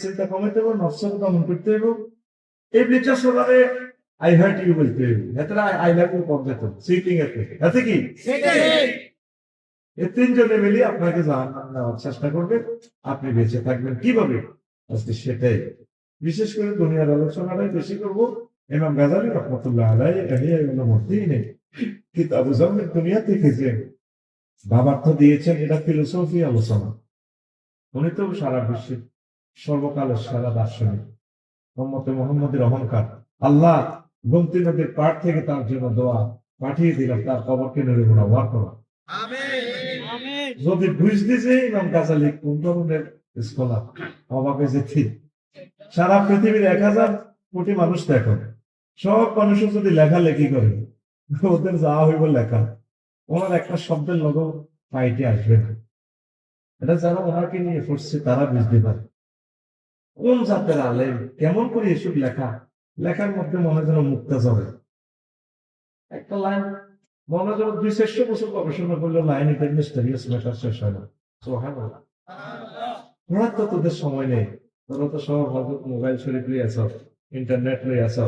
চিন্তা কমাইতে হবে দমন করতে হবে। এই বিচার আই হার্ট ইউ বলতে হবে। এতে আই লাভ ইউ কম যেত সিটিং এর থেকে। এতে কি? এই তিনজনে মিলে আপনাকে নেওয়ার চেষ্টা করবে আপনি বেঁচে থাকবেন। কীভাবে? আজকে সেটাই। বিশেষ করে দুনিয়ার আলোচনাটাই বেশি করব। ইমাম গাজালি রহমতুল্লাহ আলাই এমনি এগুলো মধ্যেই নেই। কিন্তু আবু জামের দুনিয়া থেকে যে ভাবার্থ দিয়েছেন এটা ফিলোসফি আলোচনা। উনি তো সারা বিশ্বের সর্বকালের সারা দার্শনিক মোহাম্মদ মোহাম্মদের অহংকার। আল্লাহ গমতি নদীর পাড় থেকে তার জন্য দোয়া পাঠিয়ে দিলাম তার কবরকে নিরূপণা ওয়ার করা যদি বুঝতে যে ইমাম গাজালি কোন ধরনের স্কলার যে ঠিক। সারা পৃথিবীর এক হাজার কোটি মানুষ দেখো সব মানুষও যদি লেখালেখি করে ওদের যা হইব লেখা। ওনার একটা শব্দের লোক পাইটে আসবে না। এটা যারা ওনাকে নিয়ে পড়ছে তারা বুঝতে পারে। কোন জাতের আলেম? কেমন করে এসব লেখা? লেখার মধ্যে মনে যেন মুক্তা যাবে একটা লাইন, মনে যেন দুই শ্রেষ্ঠ বছর গবেষণা করলে লাইন এটা মিস্টারিয়াস ম্যাটার শেষ হয় না। সুবহানাল্লাহ। তো তোদের সময় নেই। তোরা তো সব মোবাইল শরীফ লই আছ ইন্টারনেট হয়ে আছ।